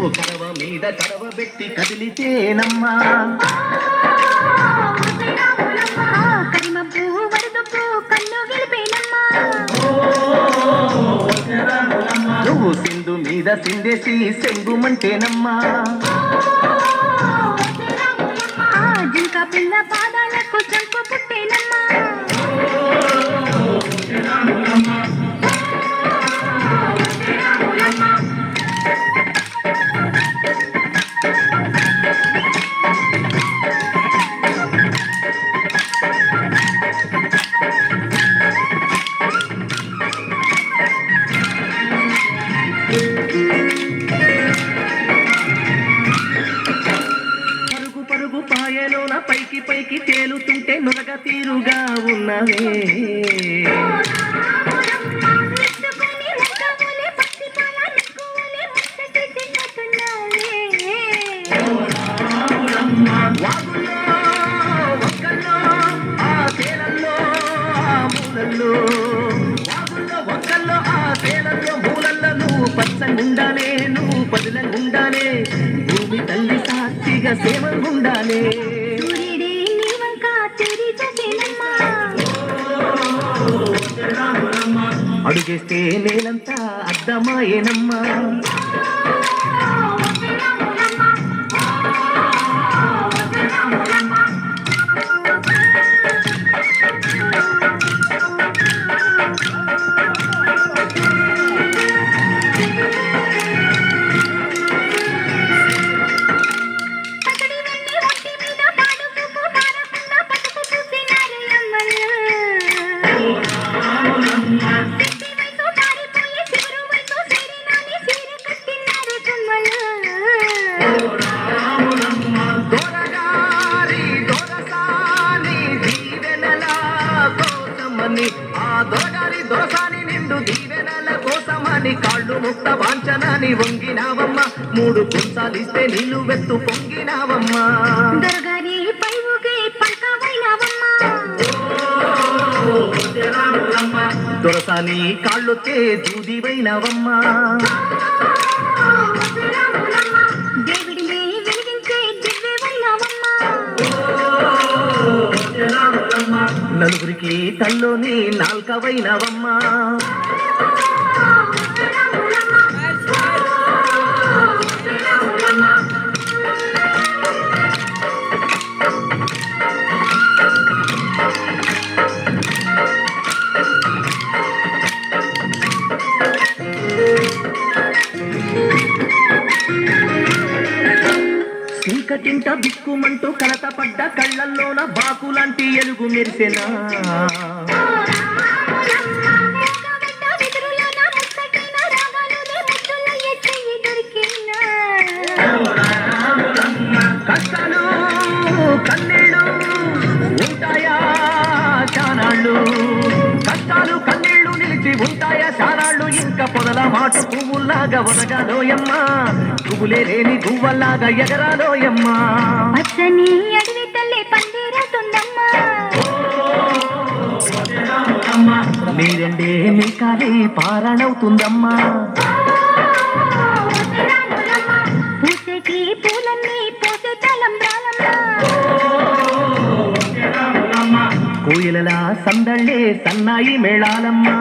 నువ్వు కడవ మీద కడవ పెట్టి కదిలితేనమ్మా. నువ్వు సింధు మీద సిందేసి సెంగుమంటేనమ్మా. పాయలోన పైకి పైకి తేలుతుంటే నురగ తీరుగా ఉన్నవే. ఒక్కల్లో ఆ తేలల్లో మూలల్లో నువ్వు సాక్షిగా సేవంగుండాలే సూర్యుడే నీ వంక తిరిగి చూసేనమ్మా అడుగేస్తే నేలంతా అద్దమాయేనమ్మా కోసమని కాళ్ళు ముక్త వాంచనని వంగినావమ్మ మూడు కుంచాలిస్తే నీళ్ళు వెత్తు పొంగినావమ్మా దొరగారి పై ఊగే పలకవైనావమ్మా. దొరసాని కాళ్ళొచ్చే దూదివైనవమ్మా. నలుగురికి తల్లోని నాల్కవైనవమ్మా చింకటింట బిక్కుమంటూ కలతపడ్డ కళ్ళల్లోన బాకులాంటి ఎలుగు మెరిసెనా? ఉంటాయా చానాళ్ళు ఇంకా పొదల మాట పువ్వుల్లాగా వదగాలోయమ్మా పువ్వులే లేని గువ్వల్లాగా ఎగరాలోయమ్మా పచ్చని అడవి తల్లి పందిరవుతుందమ్మా మీరెండే మీ కాలి పారణవుతుందమ్మా. పూసేటి పూలన్నీ పోసే తలంబ్రాలమ్మా కోయిలలా సందళ్ళే సన్నాయి మేళాలమ్మా.